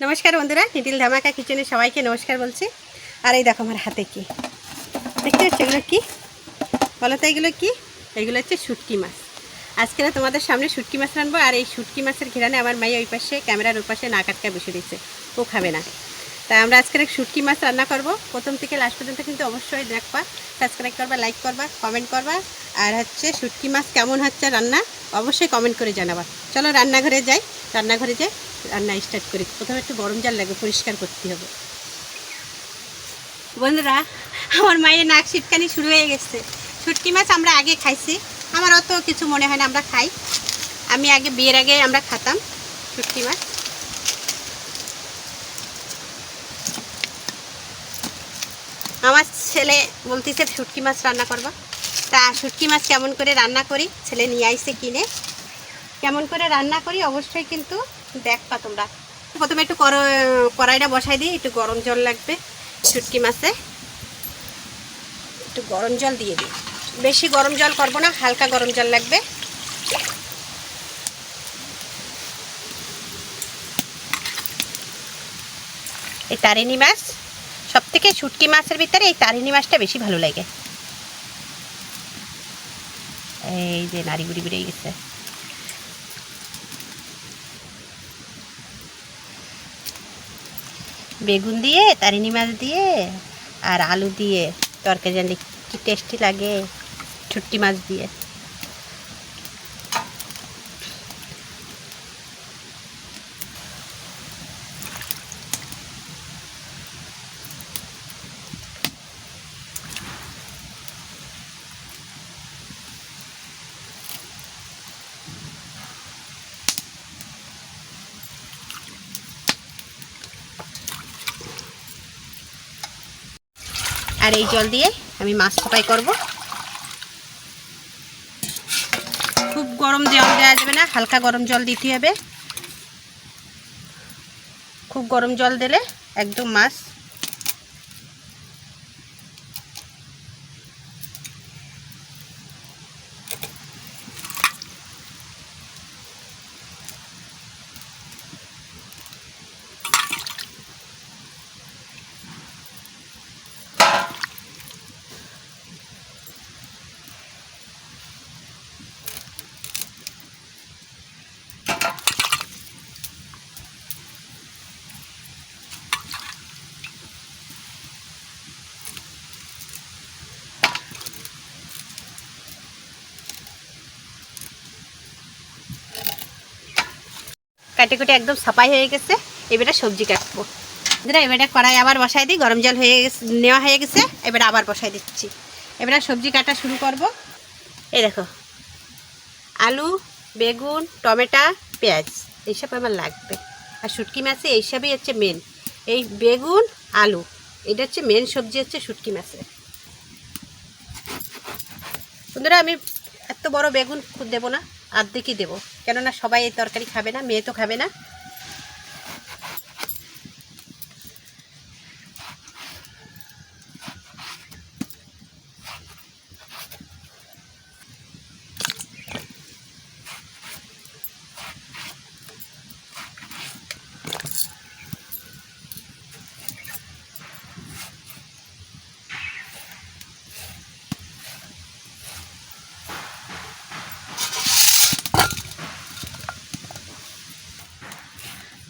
নমস্কার বন্ধুরা লিটিল ধামাকা কিচেনে সবাইকে নমস্কার বলছি। আর এই দেখো আমার হাতে কি? দেখতে পাচ্ছ এগুলো কী? বলো তো এগুলো কী? এগুলো হচ্ছে শুটকি মাছ। আজকে না তোমাদের সামনে শুটকি মাছ রানবো আর এই শুটকি মাছের ঘিরানে আমার মাইয়া ওই পাশে, ক্যামেরার ওই পাশে নাক আটকা বসে দিচ্ছে ও খাবে না। তাই আমরা আজকের এক শুটকি মাছ রান্না করব। প্রথম থেকে লাস্ট পর্যন্ত কিন্তু অবশ্যই দেখবা সাবস্ক্রাইব করবা লাইক করবা কমেন্ট করবা। আর হচ্ছে শুটকি মাছ কেমন হচ্ছে রান্না, অবশ্যই কমেন্ট করে জানাবা। চলো রান্নাঘরে যাই। রান্নাঘরে যাই রান্না স্টার্ট করি। প্রথমে একটু গরম জল লাগবে পরিষ্কার করতে হবে। বন্ধুরা, আমার মায়ের নাক শীতকানি শুরু হয়ে গেছে। শুটকি মাছ আমরা আগে খাইছি। আমার অত কিছু মনে হয় না, আমরা খাই। আমি আগে বিয়ের আগে আমরা খাতাম শুটকি মাছ। আমার ছেলে বলতেছে, শুটকি মাছ রান্না করবা? তা শুটকি মাছ কেমন করে রান্না করি? ছেলে নিয়ে আইসে কিনে। কেমন করে রান্না করি অবশ্যই কিন্তু দেখবা তোমরা। প্রথমে একটু কড়াইটা বসাই দিই, একটু গরম জল লাগবে, শুটকি মাছে। একটু গরম জল দিয়ে দিই। বেশি গরম জল করব না, হালকা গরম জল লাগবে। এই তারিণী মাছ সব থেকে শুটকি মাছের ভিতরে এই তারিণী মাছটা বেশি ভালো লাগে। এই যে নাড়ি গুড়ি বেরিয়ে গেছে। বেগুন দিয়ে তারিনি মাছ দিয়ে আর আলু দিয়ে। তরকারি জানলে কি টেস্টি লাগে? ছুট্টি মাছ দিয়ে। আর এই জল দিয়ে আমি মাছ ফোটাই করব। খুব গরম জল দেওয়া যাবে না, হালকা গরম জল দিতে হবে। খুব গরম জল দিলে একদম মাছ কাটে কুটে একদম সাফাই হয়ে গেছে। এবারে সবজি কাটবো। এবারে কড়াই আবার বসাই দিই, গরম জল হয়ে গেছে, নেওয়া হয়ে গেছে, এবারে আবার বসাই দিচ্ছি। এবারে সবজি কাটা শুরু করব। এই দেখো, আলু, বেগুন, টমেটো, পেঁয়াজ, এইসব আমার লাগবে। আর শুটকি মাছে এইসবই হচ্ছে মেন এই বেগুন, আলু, এটা হচ্ছে মেন সবজি হচ্ছে শুটকি মাছে বন্ধুরা, আমি এত বড় বেগুন দেবো না অর্ধেকই দেবো। কেননা সবাই এই তরকারি খাবে না মেয়ে তো খাবে না।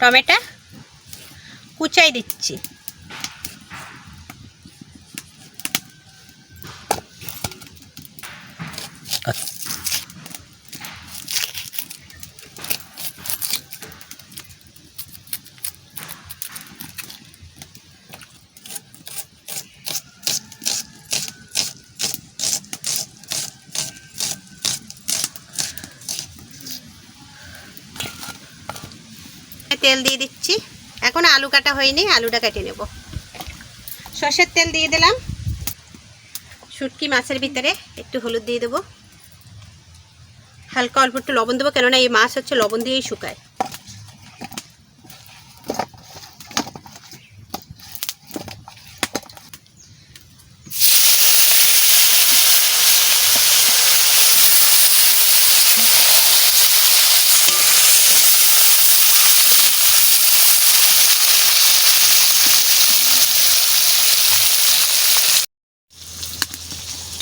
টমেটো কুচাই দিচ্ছি। তেল দিয়ে দিচ্ছি। এখন আলু কাটা হয়নি, আলুটা কেটে নেব। সর্ষের তেল দিয়ে দিলাম। শুটকি মাছের ভিতরে একটু হলুদ দিয়ে দেবো। হালকা অল্প একটু লবণ দেবো, কেননা এই মাছ হচ্ছে লবণ দিয়েই শুকায়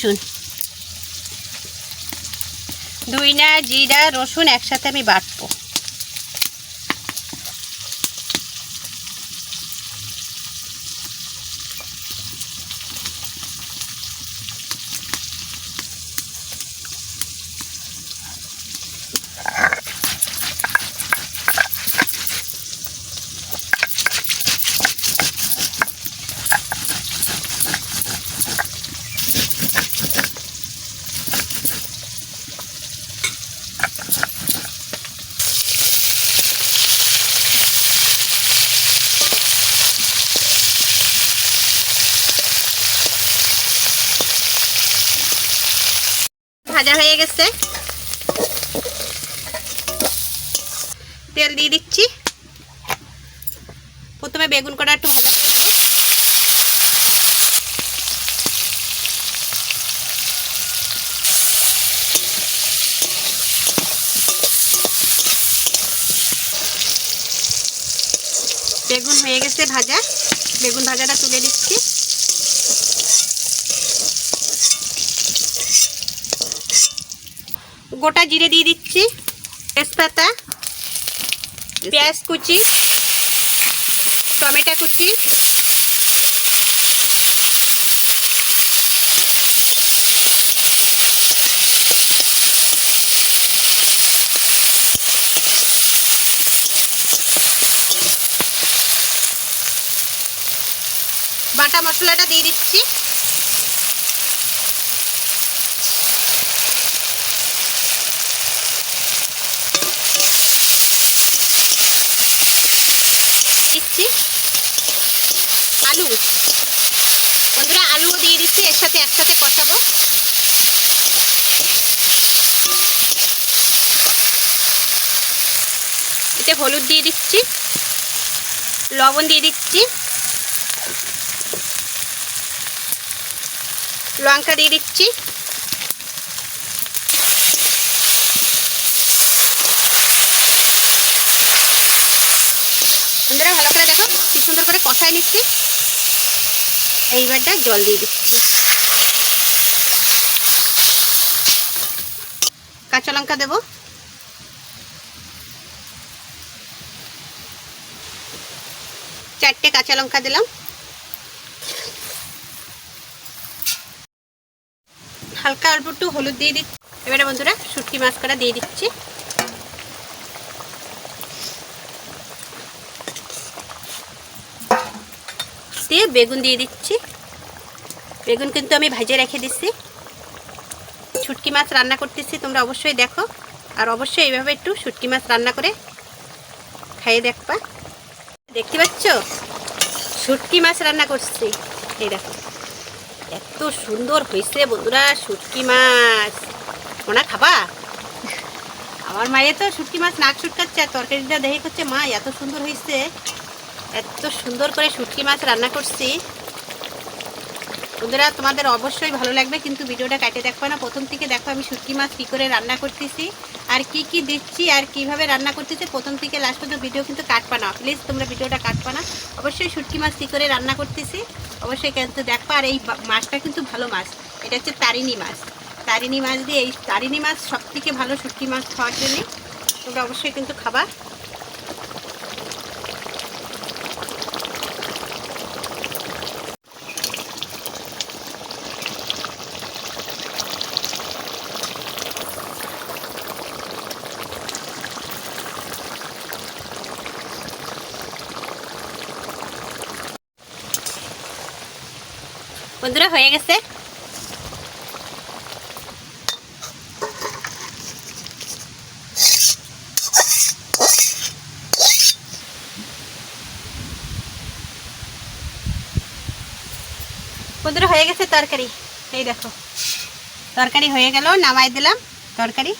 রসুন দুই না জিরা রসুন একসাথে আমি বাটবো। ভাজা হয়ে গেছে। তেল দিয়ে দিচ্ছি। প্রথমে বেগুন কটা একটু ভাজা করে নেব বেগুন হয়ে গেছে ভাজা। বেগুন ভাজাটা তুলে দিচ্ছি গোটা জিরে দিয়ে দিচ্ছি তেজপাতা পেঁয়াজ কুচি টমেটো কুচি। বাটা মশলাটা দিয়ে দিচ্ছি আলু বন্ধুরা আলু দিয়ে দিচ্ছি এর সাথে একসাথে কষাবো এতে হলুদ দিয়ে দিচ্ছি, লবণ দিয়ে দিচ্ছি, লঙ্কা দিয়ে দিচ্ছি। বন্ধুরা ভালো করে দেখো কি সুন্দর করে কষাই নিচ্ছে। এইবারটা জল দিয়ে দিচ্ছি। লঙ্কা দেবো। চারটে কাঁচা লঙ্কা দিলাম। হালকা অল্প একটু হলুদ দিয়ে দিচ্ছি। এবারে বন্ধুরা, শুটকি মাছ করা দিয়ে দিচ্ছি। দিয়ে বেগুন দিয়ে দিচ্ছি। বেগুন কিন্তু আমি ভাজে রেখে দিচ্ছি। শুটকি মাছ রান্না করতেছি, তোমরা অবশ্যই দেখো। আর অবশ্যই এইভাবে একটু শুটকি মাছ রান্না করে খাইয়ে দেখবা। দেখতে পাচ্ছ? শুটকি মাছ রান্না করছি। এই দেখো। এত সুন্দর হয়েছে বন্ধুরা শুটকি মাছ। ওনা খাবা? আমার মায়ে তো শুটকি মাছ নাক শুটকাচ্ছে আর তরকারিটা দেখে করছে মা, এত সুন্দর হয়েছে এত সুন্দর করে শুটকি মাছ রান্না করছি। বন্ধুরা, তোমাদের অবশ্যই ভালো লাগবে, কিন্তু ভিডিওটা কাটে দেখবে না। প্রথম থেকে দেখো আমি শুটকি মাছ কী করে রান্না করতেছি, আর কি কি দিচ্ছি, আর কীভাবে রান্না করতেছি। প্রথম থেকে লাস্ট পর্যন্ত ভিডিও কিন্তু কাটবা না। প্লিজ তোমরা ভিডিওটা কাটবা না। অবশ্যই শুটকি মাছ কী করে রান্না করতেছি, অবশ্যই কিন্তু দেখো। আর এই মাছটা কিন্তু ভালো মাছ। এটা হচ্ছে তারিণী মাছ। তারিণী মাছ দিয়ে এই তারিণী মাছ সব থেকে ভালো শুটকি মাছ খাওয়ার জন্যে তোমরা অবশ্যই কিন্তু খাবা। বন্ধুরা, হয়ে গেছে। বন্ধুরা, হয়ে গেছে তরকারি। এই দেখো, তরকারি হয়ে গেল, নামাই দিলাম তরকারি।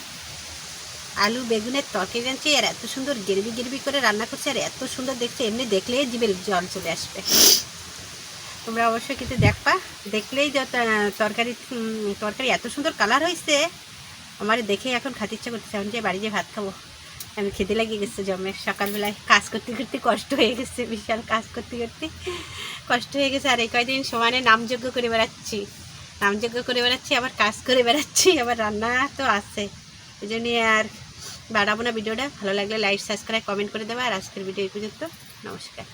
আলু বেগুনের তরকারি রাঁধছি আর এত সুন্দর গেরবি গেরবি করে রান্না করছে, আর এত সুন্দর দেখছে, এমনি দেখলেই জিভে জল চলে আসবে। তোমরা অবশ্যই কিন্তু দেখবা। দেখলেই যে তরকারি তরকারি এত সুন্দর কালার হয়েছে। আমার দেখে এখন খাতে ইচ্ছা করতেছে এখন যে বাড়ি যে ভাত খাব। আমি খেতে লাগিয়ে গেছে জমে। সকালবেলায় কাজ করতে করতে কষ্ট হয়ে গেছে, বিশাল কাজ করতে করতে। কষ্ট হয়ে গেছে, আর এই কয়দিন সমানে নামযোগ্য করে বেড়াচ্ছি। রামযজ্ঞ করে বেড়াচ্ছি, আবার কাজ করে বেড়াচ্ছি, আবার রান্না তো আছে। এই জন্যে আর বাড়াবো না ভিডিওটা। ভালো লাগলে লাইক সাবস্ক্রাইব কমেন্ট করে দেবে। আর আজকের ভিডিও এই পর্যন্ত। নমস্কার।